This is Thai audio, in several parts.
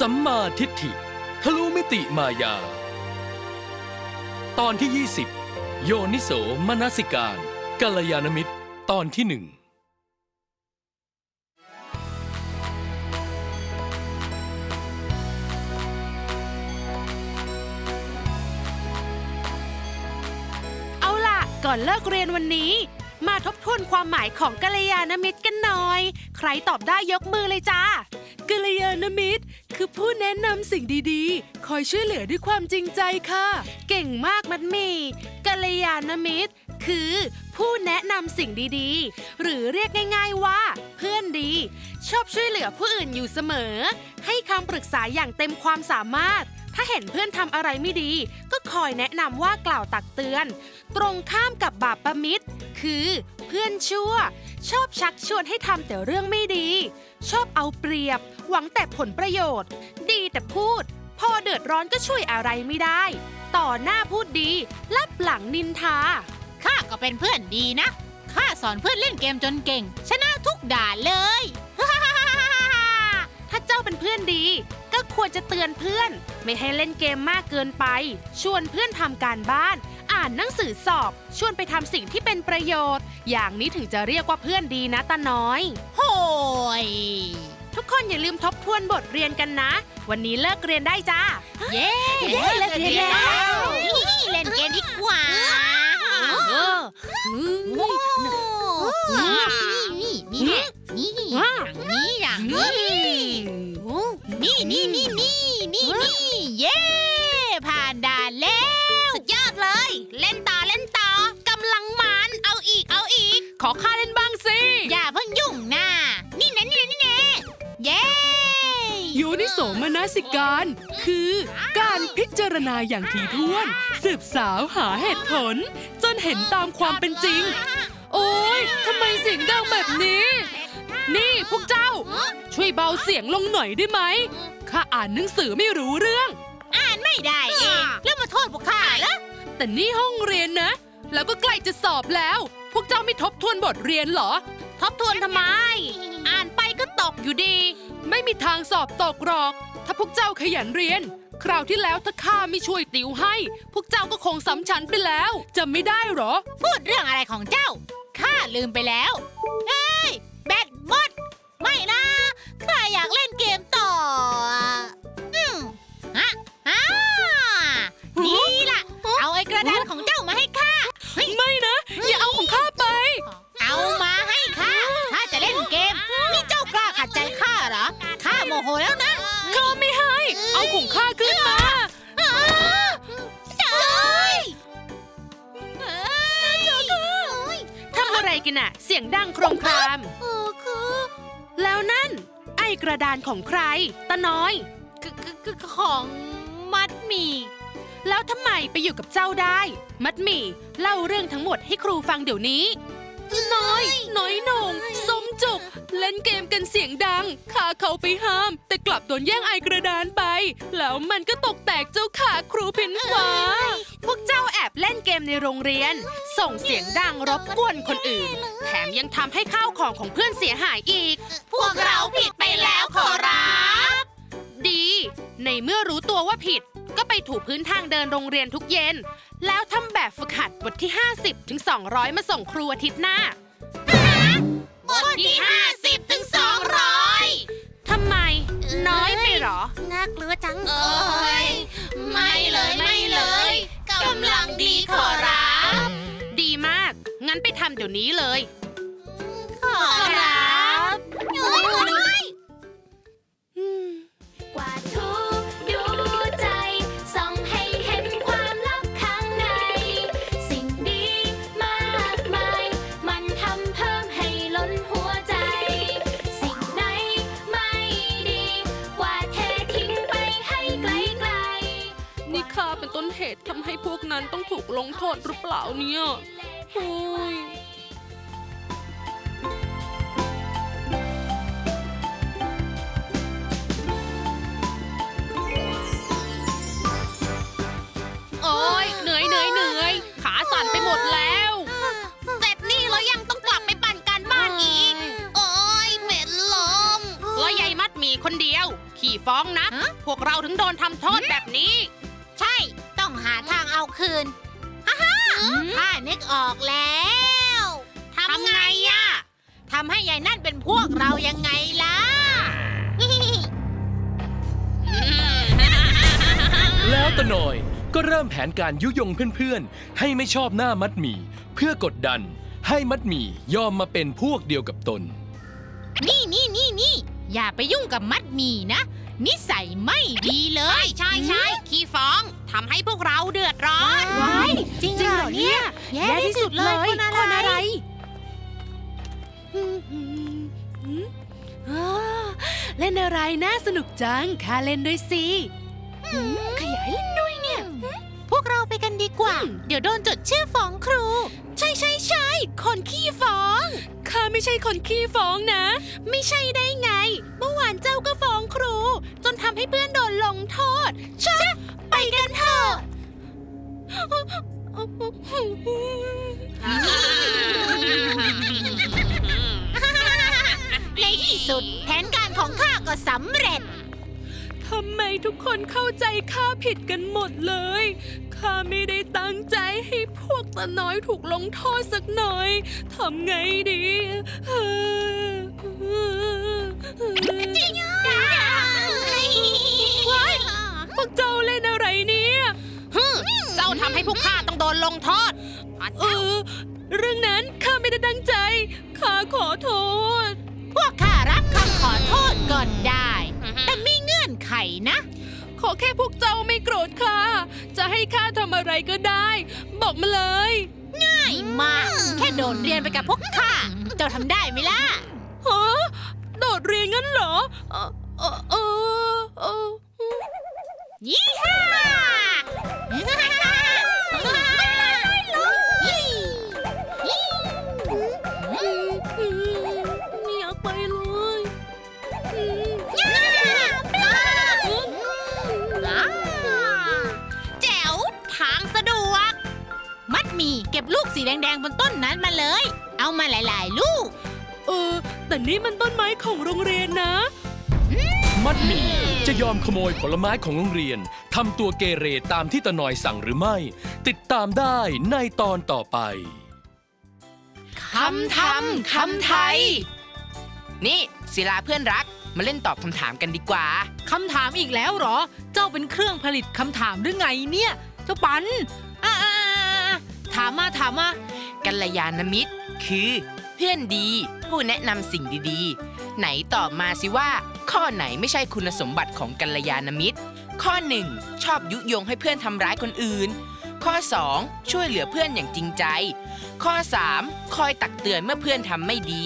สัมมาทิฏฐิ ทะลุมิติมายา ตอนที่ 20 โยนิโสมนสิการกัลยาณมิตรตอนที่หนึ่งเอาล่ะ ก่อนเลิกเรียนวันนี้ มาทบทวนความหมายของกัลยาณมิตรกันหน่อย ใครตอบได้ยกมือเลยจ้ากัลยาณมิตร คือผู้แนะนำสิ่งดีๆ คอยช่วยเหลือด้วยความจริงใจค่ะ เก่งมากมัดหมีกัลยาณมิตร คือ ผู้แนะนำสิ่งดีๆ หรือเรียกง่ายๆว่า เพื่อนดี ชอบช่วยเหลือผู้อื่นอยู่เสมอ ให้คำปรึกษาอย่างเต็มความสามารถ ถ้าเห็นเพื่อนทำอะไรไม่ดี ก็คอยแนะนำว่ากล่าวตักเตือน ตรงข้ามกับบาปประมิตร คือ เพื่อนชั่ว ชอบชักชวนให้ทำแต่เรื่องไม่ดี ชอบเอาเปรียบ หวังแต่ผลประโยชน์ ดีแต่พูด พอเดือดร้อนก็ช่วยอะไรไม่ได้ ต่อหน้าพูดดีลับหลังนินทา ข้าก็เป็นเพื่อนดีนะ ข้าสอนเพื่อนเล่นเกมจนเก่ง ชนะทุกด่านเลย ถ้าเจ้าเป็นเพื่อนดี ก็ควรจะเตือนเพื่อน ไม่ให้เล่นเกมมากเกินไป ชวนเพื่อนทำการบ้าน อ่านหนังสือสอบ ชวนไปทำสิ่งที่เป็นประโยชน์ อย่างนี้ถึงจะเรียกว่าเพื่อนดีนะตาน้อย โห้ย ทุกคนอย่าลืมทบทวนบทเรียนกันนะ วันนี้เลิกเรียนได้จ้า เย้เย้เลิกเรียนแล้วนี่เล่นเกมดีกว่าเออโอ้นี่นี่นี่นี่อย่างนี้อย่างนี้นี่นี่นี่นี่นี่นี่เย้ผ่านด่านแล้ว สุดยอดเลย เล่นต่อเล่นต่อกำลังมันเอาอีกเอาอีก ขอค่าเล่น สมนสิการ คือการพิจารณาอย่างถี่ถ้วน สืบสาวหาเหตุผล จนเห็นตามความเป็นจริง โอ้ยทำไมเสียงดังแบบนี้ นี่พวกเจ้า ช่วยเบาเสียงลงหน่อยได้ไหมข้าอ่านหนังสือไม่รู้เรื่อง อ่านไม่ได้เองแล้วมาโทษพวกข้าเหรอแต่นี่ห้องเรียนนะ แล้วก็ใกล้จะสอบแล้ว พวกเจ้าไม่ทบทวนบทเรียนเหรอ ทบทวนทำไม อ่านไปก็ตกอยู่ดี ไม่มีทางสอบตกหรอก ถ้าพวกเจ้าขยันเรียน คราวที่แล้วถ้าข้าไม่ช่วยติวให้ พวกเจ้าก็คงสำชันไปแล้วจำไม่ได้เหรอ พูดเรื่องอะไรของเจ้า ข้าลืมไปแล้วเฮ้ย แบตหมด ไม่นะ ข้าอยากเล่น ของข้าขึ้นมาอ้าเจ้ยเอ้ยทำอะไรกันอะเสียงดังโครมครามเออคือแล้วนั่น ไอกระดานของใคร ตาน้อยคือคือคือของมัดหมี่ แล้วทำไมไปอยู่กับเจ้าได้ มัดหมี่ เล่าเรื่องทั้งหมดให้ครูฟังเดี๋ยวนี้ น้อย น้อยหนงสมจุก เล่นเกมกันเสียงดังข้าเขาไปห้ามแต่กลับ โดนแย่งไอกระดานไป แล้วมันก็ตกแตกเจ้าขาครูพินฟ้า พวกเจ้าแอบเล่นเกมในโรงเรียน ส่งเสียงดังรบกวนคนอื่น แถมยังทำให้ข้าวของของเพื่อนเสียหายอีก พวกเราผิดไปแล้วขอรับ ดี ในเมื่อรู้ตัวว่าผิด ก็ไปถูพื้นทางเดินโรงเรียนทุกเย็น แล้วทำแบบฝึกหัดบทที่ 50ถึง200 มาส่งครูอาทิตย์หน้า บทที่ 50ถึง เหรอ น่ากลัวจังเอ้ยไม่เลยไม่เลยกำลังดีขอรับ ดีมาก งั้นไปทำเดี๋ยวนี้เลย ลงโทษหรือเปล่าเนี่ยโอ้ยโอ้ยเหนื่อยเหนื่อยเหนื่อยขาสั่นไปหมดแล้ว เสร็จนี่แล้วยังต้องกลับไปปั่นการบ้านอีก โอ้ยเหม็นลมแล้วยายมัดหมีคนเดียว ขี่ฟ้องนะฮะพวกเราถึงโดนทำโทษแบบนี้ ใช่ ต้องหาทางเอาคืนฮ่าฮ่า ข้านึกออกแล้วทำไงอะทำให้ยายนั่นเป็นพวกเรายังไงล่ะ แล้วตะหน่อยก็เริ่มแผนการยุยงเพื่อนๆ ให้ไม่ชอบหน้ามัดหมี่เพื่อกดดัน ให้มัดหมี่ยอมมาเป็นพวกเดียวกับตนนี่นี่นี่นี่ อย่าไปยุ่งกับมัดหมี่นะ นิสัยไม่ดีเลย ใช่ใช่ขี้ฟ้องทำให้พวกเราเดือดร้อนว้ายจริงเหรอเนี่ย แย่ที่สุดเลยคนอะไรอ้าเล่นอะไรน่าสนุกจังข้าเล่นด้วยสิหืมขยายเล่นด้วยเนี่ย พวกเราไปกันดีกว่า เดี๋ยวโดนจดชื่อฟ้องครู ใช่ใช่ใช่คนขี้ฟ้อง ข้าไม่ใช่คนขี้ฟ้องนะ ไม่ใช่ได้ไง เมื่อวานเจ้าก็ฟ้องครู จนทำให้เพื่อนโดนลงโทษชะไปกันเถอะ ในที่สุดแผนการของข้าก็สำเร็จ ทำไมทุกคนเข้าใจข้าผิดกันหมดเลย ข้าไม่ได้ตั้งใจให้พวกตาน้อยถูกลงโทษสักหน่อย ทำไงดีจริงพวกเจ้าเล่นอะไรเนี่ยเจ้าทำให้พวกข้าต้องโดนลงโทษเออเรื่องนั้นข้าไม่ได้ตั้งใจ ข้าขอโทษ พวกข้ารับคำขอโทษก่อนได้ แต่มีเงื่อนไขนะ ขอแค่พวกเจ้าไม่โกรธข้าจะให้ข้าทำอะไรก็ได้ บอกมาเลย ง่ายมาก แค่โดดเรียนไปกับพวกข้าเจ้าทำได้ไหมล่ะฮะโดดเรียนงั้นเหรอเออเออเออเออยี่ห้าไม่ไม่ลงยี่ยี่ไม่อยากไปเลย มัดหมี่เก็บลูกสีแดงๆบนต้นนั้นมาเลย เอามาหลายๆ ลูก เออ แต่นี่มันต้นไม้ของโรงเรียนนะ มัดหมี่จะยอมขโมยผลไม้ของโรงเรียนทำตัวเกเรตามที่ตะหน่อยสั่งหรือไม่ ติดตามได้ในตอนต่อไป คำทำคำไทย นี่ศิลาเพื่อนรัก มาเล่นตอบคำถามกันดีกว่า คำถามอีกแล้วเหรอ เจ้าเป็นเครื่องผลิตคำถามหรือไงเนี่ย เจ้าปันอ่าถามมาถามมากัลยาณมิตร คือเพื่อนดี ผู้แนะนำสิ่งดีๆ ไหนตอบมาสิว่า ข้อไหนไม่ใช่คุณสมบัติของกัลยาณมิตร ข้อ 1 ชอบยุยงให้เพื่อนทำร้ายคนอื่น ข้อ 2 ช่วยเหลือเพื่อนอย่างจริงใจ ข้อ 3 คอยตักเตือนเมื่อเพื่อนทำไม่ดี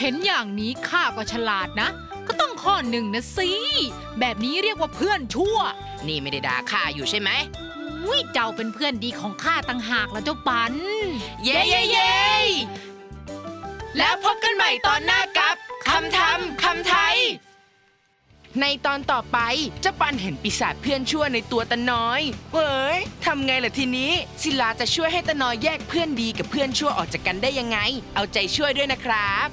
เห็นอย่างนี้ข้าก็ฉลาดนะ ก็ต้องข้อหนึ่งนะสิ แบบนี้เรียกว่าเพื่อนชั่ว นี่ไม่ได้ด่าข้าอยู่ใช่ไหมอุ้ ยเจ้าเป็นเพื่อนดีของข้าต่างหากแล้วเจ้าปัน เย้เย้เย้แล้วพบกันใหม่ตอนหน้ากับคำทำคำไทย ในตอนต่อไปเจ้าปันเห็นปีศาจเพื่อนชั่วในตัวตาน้อยเว้ยทำไงล่ะทีนี้ ศิลาจะช่วยให้ตาน้อยแยกเพื่อนดีกับเพื่อนชั่วออกจากกันได้ยังไง เอาใจช่วยด้วยนะครับ